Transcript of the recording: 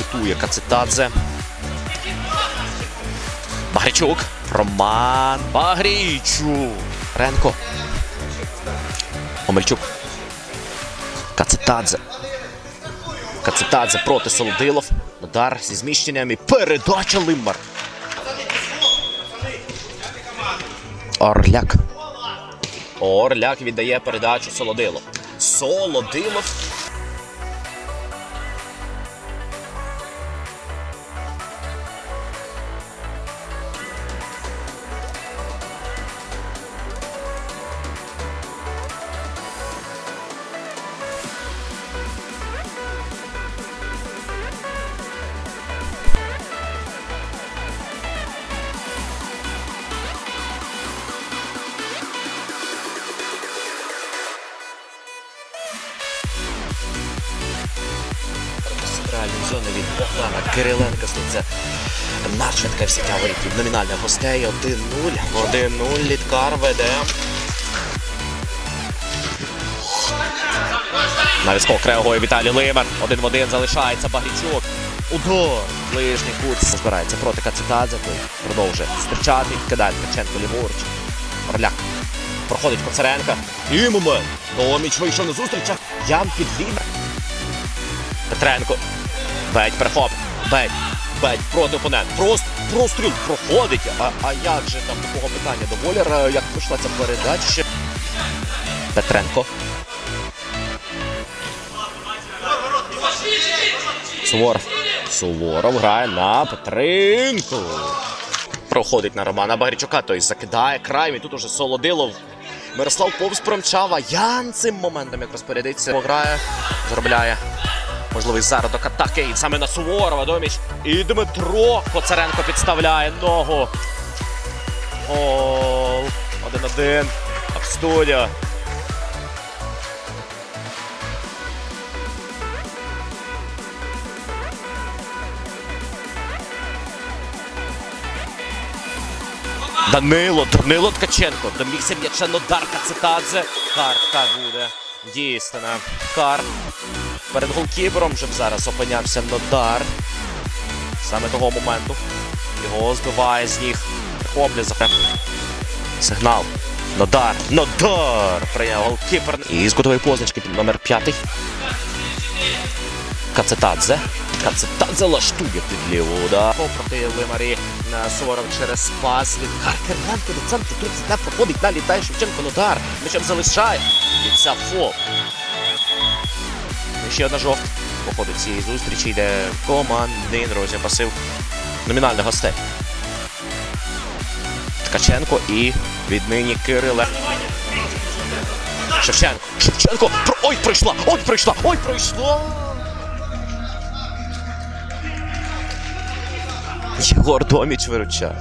дебютує Кацетадзе. Багрічук. Роман Багрійчук. Ренко. Омельчук. Кацетадзе. Кацетадзе проти Солодилов. Удар зі зміщеннями. Передача Лиммар. Орляк. Орляк віддає передачу Солодилов. Солодилов. Зони від Богдана Кириленка. Це начвидка всі ворітів. Номінальних гостей 1-0. 1-0. Літкар веде. На відскок реагує Віталій Лимар. Один в один залишається Багрічук. Удар. Ближній кут збирається проти Кацетадзе. Продовжує зустрічати. Кидає Ткаченко ліворуч. Орляк. Проходить Коцаренка. І момент. Томіч вийшов на зустріч. Ян підвів. Петренко. Беть перехоп. Беть. Беть проти опонент. Просто простріл проходить. А, а як же там такого питання до Волєра, як пройшла ця передача? Петренко. Суворов. Суворов грає на Петренко. Проходить на Романа Багрічука, той закидає край. І тут уже Солодилов. Мирослав повз промчав, а Ян цим моментом як розпорядиться. Пограє, заробляє можливий зародок атаки. Саме на Суворова доміч. І Дмитро Коцаренко підставляє ногу. Гол. Один-один. А. Данило, Данило Ткаченко. Домігся м'яча Нодар Кацетадзе. Картка буде дійсна. Карт. Перед голкіпером вже зараз опинявся Нодар. Саме того моменту. Його збиває з ніг. Хопля за Сигнал. Нодар. Нодар! Прийняв голкіпер. І з кутової позначки номер п'ятий. Кацетадзе. Кацетадзе лаштує під ліву удар. Проти Лимарі Суворов через пас від Каркерленко до центру. Тут проходить далі. Дай Шевченко Нодар. Мечем залишає. І ця фол. Ще одна жовта. Походить цієї зустрічі йде командний розмір пасив номінальних гостей. Ткаченко і віднині Кириле. Шевченко. Шевченко. Ой, пройшла! Ой, пройшла! Ой, пройшла! Єгор Доміч виручає.